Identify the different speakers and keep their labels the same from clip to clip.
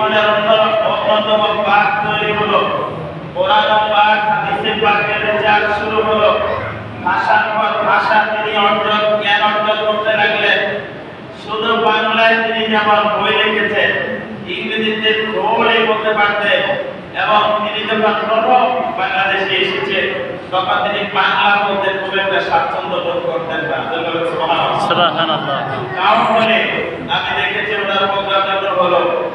Speaker 1: ইমানের অন্য- অন্যতম পাক তৈরি হলো। কোরআন পাক হাদিসে পাকের রেজাল্ট শুরু হলো। ভাষার পর ভাষা তিনি অর্জন জ্ঞান অর্জন করতে লাগলেন। শুধু বাংলায় তিনি যেমন বই লিখেছেন ইংরেজিতে খুবই বলতে পারতেন এবং তিনি যখন প্রথম বাংলাদেশে এসেছেন তখন তিনি বাংলা বলতে খুব একটা স্বাচ্ছন্দ্য বোধ করতেন না। কারণ বলে আমি দেখেছি ওনার প্রোগ্রাম যখন হলো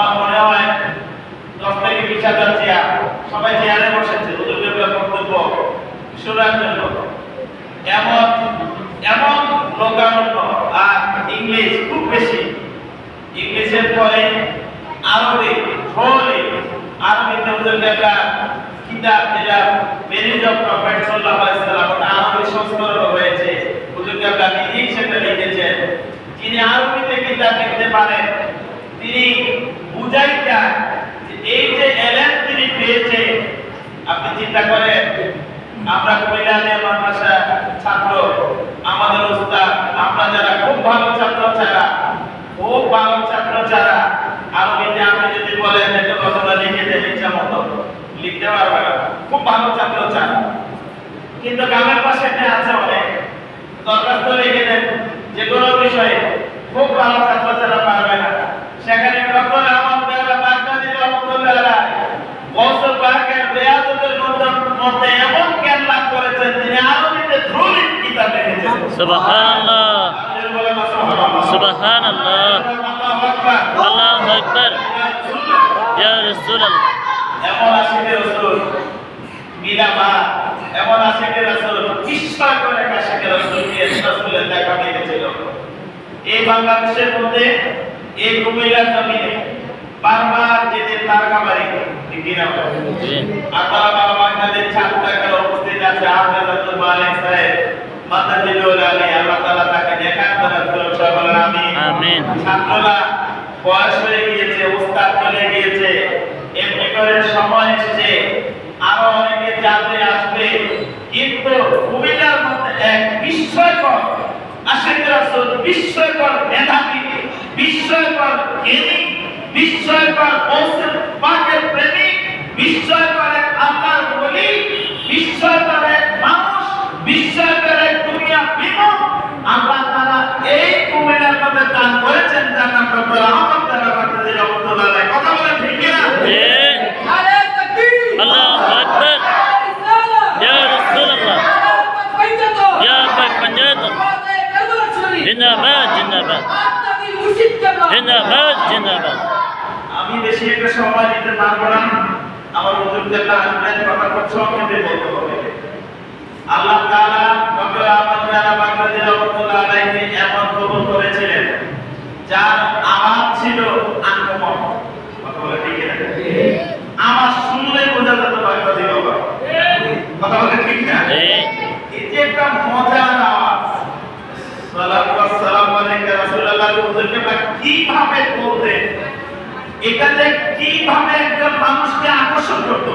Speaker 1: আমার মনে হয় দশ থেকে বিশ হাজার চেয়ার, সবাই চেয়ারে বসেছে হুজুরের বক্তব্য শোনার জন্য এমন এমন লোকারণ্য আর ইংলিশ খুব বেশি। ইংলিশের পরে আরবি হলে আরবিতে হুজুরের একটা কিতাব, যেটা মেরিজ অফ প্রফেট সাল্লাল্লাহু আলাইহি ওটা আরবি সংস্করণ হয়েছে। হুজুর কেবলা নিজেই সেটা লিখেছেন। যিনি আরবিতে কিতাব লিখতে পারেন, তিনি বুঝাই চান যে এই যে এলেন তিনি পেয়েছে আপনি চিন্তা করেন, আমরা আলিয়া মাদ্রাসা ছাত্র, আমাদের উস্তাদ, আমরা যারা খুব ভালো ছাত্র ছাড়া, খুব ভালো ছাত্র ছাড়া আরবিতে আপনি যদি বলেন একটা কথাটা লিখে দেন ইচ্ছা মতো। লিখতে পারবে না। খুব ভালো ছাত্র ছাড়া। কিন্তু গ্রামের পাশে আছে অনেক। দরখাস্ত লিখে দেন যে কোনো বিষয়ে খুব ভালো ছাত্র ছাড়া পারবে না সেখানে ডক্টর আহমদ বেলা বাগদাদি রহমতুল্লাহ আলাইহি গৌসুল পাকের রিয়াজতের মধ্যে- মধ্যে এমন জ্ঞান লাভ করেছেন তিনি আরবিতে ধ্রুবিক কিতাব লিখেছেন
Speaker 2: সুবহানাল্লাহ।
Speaker 1: সুবহানাল্লাহ। আল্লাহু আকবার।
Speaker 2: ইয়া রাসূলুল্লাহ।
Speaker 1: এমন আশিকের রাসূল। মিলামা এমন আশিকের রাসূল। ঈশ্বর করে আশিকের রাসূল দিয়ে রাসূলের দেখা পেয়েছিল এই বাংলাদেশের মধ্যে এই কুমিল্লার জমিনে বারবার কিনা? বলেন?
Speaker 2: জি
Speaker 1: আপনারা বাবা বাংলাদেশ ছাত্র উপস্থিত আছে আহমেদ আব্দুল মালিক সাহেব মাতাজিদুল আলী আল্লাহ তাআলা তাকে দেখার দ্বারা সুরক্ষা বলেন আমিন।
Speaker 2: আমিন।
Speaker 1: ছাত্ররা বয়স হয়ে গিয়েছে উস্তাদ চলে গিয়েছে এমনি করে সময় এসেছে আরও অনেকে যাবে আসবে কিন্তু কুমিল্লার মধ্যে এক বিস্ময়কর আশেখ রাসূল বিস্ময়কর মেধাবী বিস্ময়কর জ্ঞানী বিস্ময়কর কৌশল পাকের প্রেমিক বিস্ময়কর এক আল্লাহর বলি বিস্ময়কর
Speaker 2: জিন্দাবাদ জিন্দাবাদ। জিন্দাবাদ জিন্দাবাদ।
Speaker 1: আমি বেশি একটা সময় দিতে পারব না। আমার না আসবেন কথা খুব সংক্ষেপে বলতে হবে। আল্লাহ তাআলা ডক্টর আহমদ তারা বাগদাদি অবস্থা আলাইহি এমন কবুল করেছিলেন, যার আওয়াজ ছিল আনকমন কথা বলে ঠিক কিনা আমার শুনলে বোঝা যেত বাগদাদি বাবা কথা বলে ঠিক না
Speaker 2: জি
Speaker 1: এই যে একটা মজার আওয়াজ সালাতু ওয়াসসালামু আলাইকা রাসূলুল্লাহ হুজুরকে বা কীভাবে বলতেন এটা যে কীভাবে একজন মানুষকে আকর্ষণ করতো?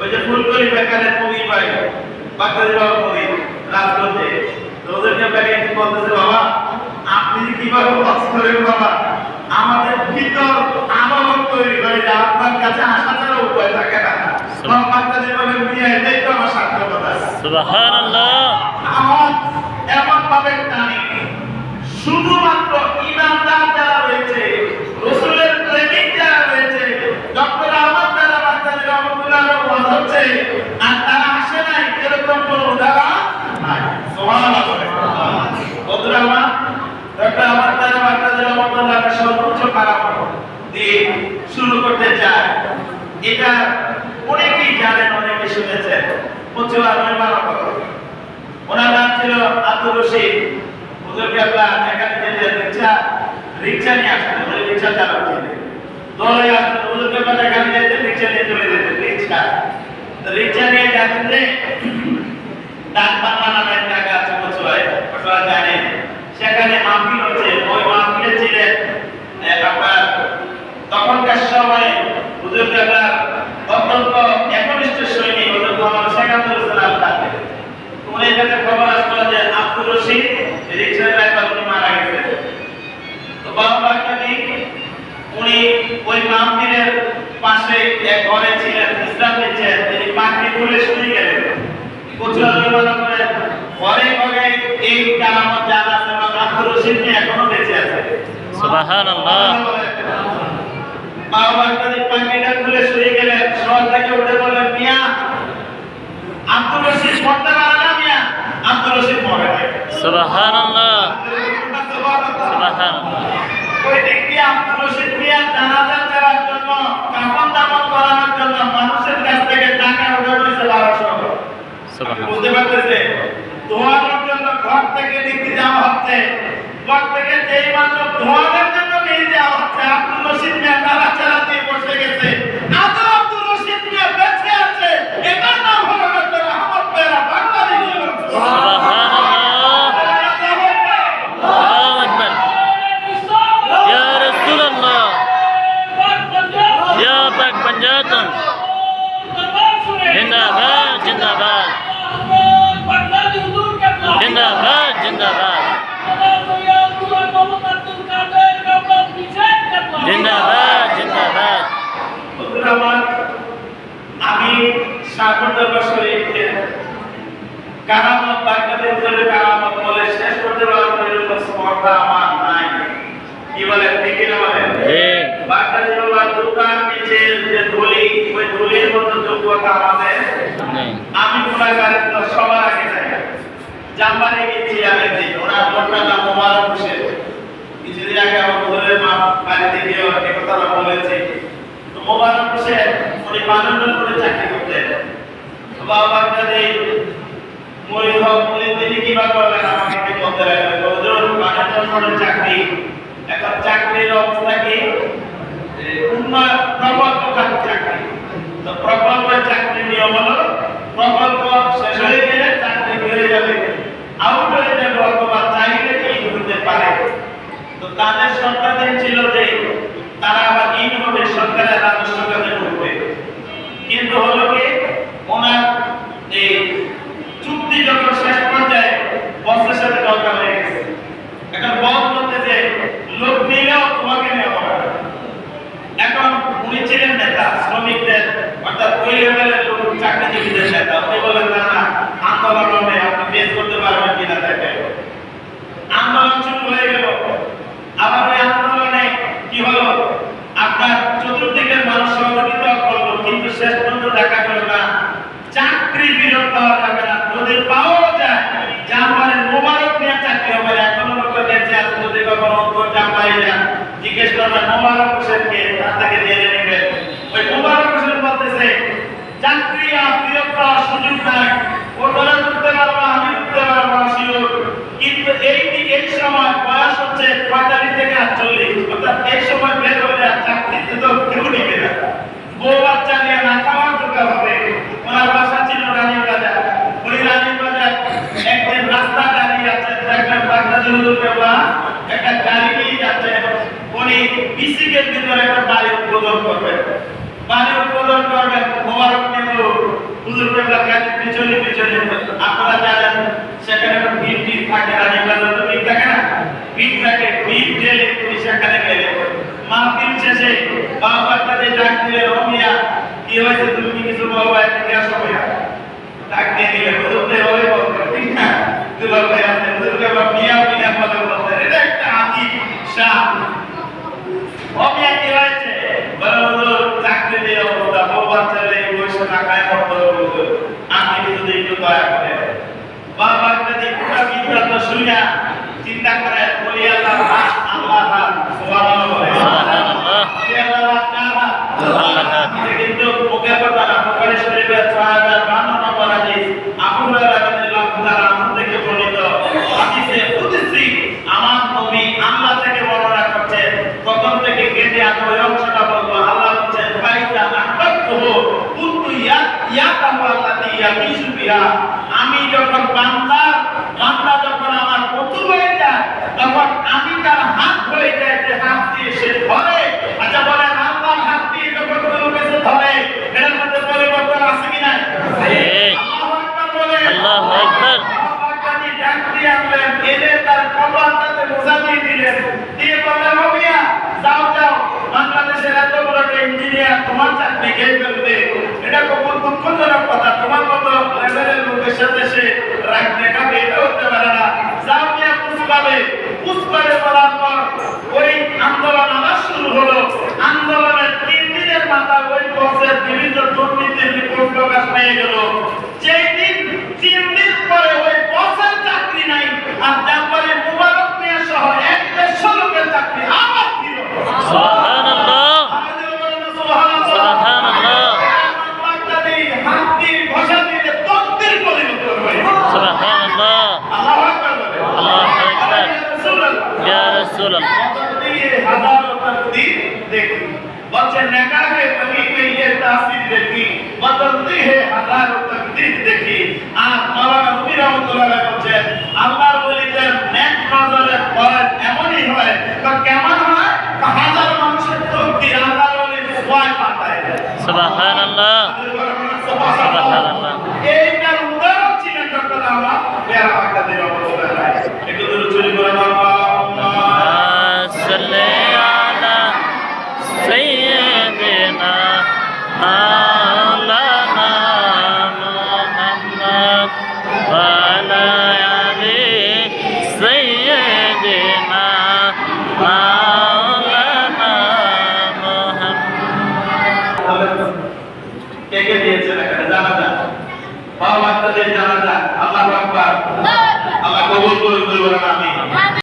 Speaker 1: ওই যে ফুলকলি বেকারের কবি ভাই বাকারি বাবা কবি রাজপথে তো ওদেরকে ব্যাগে বলতেছে বাবা আপনি যে কীভাবে বক্স করেন বাবা আমাদের ভিতর আলোড়ন তৈরি করে যে আপনার কাছে আসা ছাড়া উপায় থাকে না। এটাই তো আমার সার্থকতা।
Speaker 2: সুবহানাল্লাহ।
Speaker 1: আমার এমন ভাবে টানে শুধুমাত্র ইমানদার যারা রয়েছে রসুলের প্রেমিক যারা রয়েছে ডক্টর আহমদ যারা বাচ্চাদের রহমতুল্লাহ ওয়াজ হচ্ছে আর তারা আসে নাই এরকম কোনো উদাহরণ নাই সুবহানাল্লাহ বলে বন্ধুরা আমার ডক্টর আহমদ যারা বাচ্চাদের রহমতুল্লাহ কারামত দিয়ে শুরু রিক্সা রিক্সা রিক্সা নিয়ে চলে যেতেন। রিক্সা। রিক্সা নিয়ে যাতেন যে ডাক বাংলা নামে এক জায়গা আছে বছরে আপনারা জানেন। সেখানে মাহফিল হচ্ছে ওই মাহফিলে ছিলেন এ, আপনার তখনকার সময় হুজুর অত্যন্ত একনিষ্ঠ সৈনিক হুজুর মোহাম্মদ শেখ আব্দুল সালাম তাকে। উনি কাছে খবর আসলো যে আব্দুর রশিদ রিক্সার ড্রাইভার উনি মারা গেছে তো বাবা বাক্যদি উনি ওই মাহফিলের পাশে এক ঘরে ছিলেন ইসলাম নিচ্ছেন তিনি পাখি তুলে শুয়ে গেলেন। কচুয়ালি করেন ঘরে ঘরে এই কালামত জানা আছে এবং আব্দুর রশিদ নিয়ে এখনও বেঁচে আছে।
Speaker 2: সুবহানাল্লাহ।
Speaker 1: বাবা পাখিটা থেকে উঠে বললেন মিয়া আব্দুর রশিদ মরতে পারে না মিয়া? আব্দুর রশিদ মরে নাই
Speaker 2: সুবহানাল্লাহ। সুবহানাল্লাহ।
Speaker 1: ওই রশিদ মিয়া জানাজা দেওয়ার জন্য কাফন দাফন করানোর জন্য মানুষের কাছ থেকে টাকা উঠে রয়েছে বারোশো। বুঝতে পারতেছে ধোয়ানোর জন্য ঘর থেকে লিখতে যাওয়া হচ্ছে। ঘর থেকে যেই মাত্র ধোয়ানোর জন্য নিয়ে যাওয়া হচ্ছে আব্দুল রশিদ মিয়া তারা চালাতে বসে গেছে আদৌ আব্দুল রশিদ মিয়া বেঁচে আছে এটার নাম হলো ডক্টর আহমদ পেরা বাংলাদেশ
Speaker 2: সুবহানাল্লাহ আল্লাহু আকবার ইয়া রাসূলুল্লাহ ইয়া পাক পাঞ্জাতন জিন্দাবাদ জিন্দাবাদ জিন্দাবাদ জিন্দাবাদ জিন্দাবাদ জিন্দাবাদ
Speaker 1: বন্ধুরা আমার, আমি সাগরদরবা শরীফের কারামত বাগদাদের উপরে কারামত বলে শেষ করতে পারব সমর্থা আমার নাই। কি বলে ঠিক না
Speaker 2: জি
Speaker 1: বাগদাদি বাবার নিচে যে ধুলি ওই ধুলির মতো যোগ্যতা আমাদের। আমি গুণাগারের সবার আগে যাই জাম্বারে গেছি আমি দিন ওনার ঘটনা নাম মোবারক হোসেন কিছুদিন আগে আমার বদলের মা বাড়িতে গিয়ে এ কথাটা বলেছি। তো মোবারক হোসেন উনি বানানোর করে চাকরি করতেন। বাবা বাগদাদি মরিদ হক তিনি কি বা করলেন আমাকে করে চাকরি। এখন চাকরির অবস্থা কি? যে উন্নয়ন প্রকল্প চাকরি। তো প্রকল্পের চাকরি নিয়ম হলো প্রকল্প শেষ হয়ে গেলে চাকরি হয়ে যাবে আউট হয়ে যাবে অথবা চাইলে এই হতে পারে? তো তাদের সরকারের ছিল যে, তারা আবার এইভাবে সরকারের রাজস্ব কাজে ঢুকবে কিন্তু হলো কি ওনার এই চুক্তি যখন শেষ পর্যায়ে বসের সাথে দরকার হয়ে গেছে এখন বস বলতে যে লোক নিলেও তোমাকে নেওয়া হবে না। এখন উনি ছিলেন নেতা শ্রমিকদের অর্থাৎ ওই লেভেলের লোক চাকরিজীবীদের নেতা উনি বলেন না না আন্দোলন হবে আপনি পেশ করতে পারবেন কিনা দেখেন আন্দোলন শুরু হয়ে গেল আবার ওই আন্দোলনে কি হলো আপনার চতুর্দিকের মানুষ সহযোগিতা করল কিন্তু শেষ পর্যন্ত দেখা গেল না চাকরি বিরত পাওয়া যাবে না যদি পাওয়া যায় জামানের মোবারক নিয়ে চাকরি হবে না। এখনও লোক বেঁচে আছে যদি কখনো উত্তর জামাই যান জিজ্ঞেস করবেন বাচ্চা নিয়ে না খাওয়ার ওনার বাসা ছিল রানীর বাজার। উনি রানীর বাজার একদিন রাস্তা দাঁড়িয়ে আছে দেখবেন বাগদাদি একটা গাড়ি নিয়ে যাচ্ছে উনি বিসিকের ভিতরে একটা বাড়ি উদ্বোধন করবেন। বাড়ি উদ্বোধন করবেন, মোবারক কিন্তু হুজুর কেবলা কাজ পিছনে পিছনে আপনারা জানেন, সেখানে একটা ভিড় ভিড় থাকে রানীর বাজার তো ভিড় থাকে না? ভিড় থাকে, ভিড় জেলে পুলিশ সেখানে গেলে। মাহফিল শেষে বাবা তাদের ডাক দিলে রমিয়া কি হয়েছে তুমি কি কিছু বাবা এদিকে আসো ভাইয়া ডাক দিয়ে দিলে হুজুরতে ওই বলতে ঠিক না দুলাল ভাই আছে হুজুরকে বা মিয়া মিয়া বলে বলতে এটা একটা আদি শাহ রমিয়া কি হয়েছে বলে হুজুর চাকরি দিয়ে অবস্থা বউ বাচ্চালে বসে টাকায় মতো হুজুর আপনি কিছু একটু দয়া করে বাবা যদি পুরা বিদ্যাত চিন্তা করে, বলি আল্লাহ আল্লাহ সুবহানাল্লাহ বলে।
Speaker 2: সুবহানাল্লাহ।
Speaker 1: কিন্তু মুখে কথা না বুখারী শরীফের 6052 নম্বর হাদিস। আবু হুরায়রা রাদিয়াল্লাহু তাআলা আনহু থেকে বর্ণিত। হাদিসে কুদসি আমার আল্লাহ থেকে বর্ণনা করছেন প্রথম থেকে কেটে বলব। আল্লাহ বলছেন ফাইদা আহবাবতুহু কুনতু ইয়া দিয়ে বললেন মিয়া, যাও যাও। বাংলাদেশের এত বড় একটা ইঞ্জিনিয়ার তোমার চাকরি খেয়ে ফেলবে? এটা খুব দুঃখজনক কথা। তোমার মতো লেভেলের লোকের সাথে সে রাগ দেখাবে, এটা আন্দোলন কেমন হয়? সুবাহ সুবাহ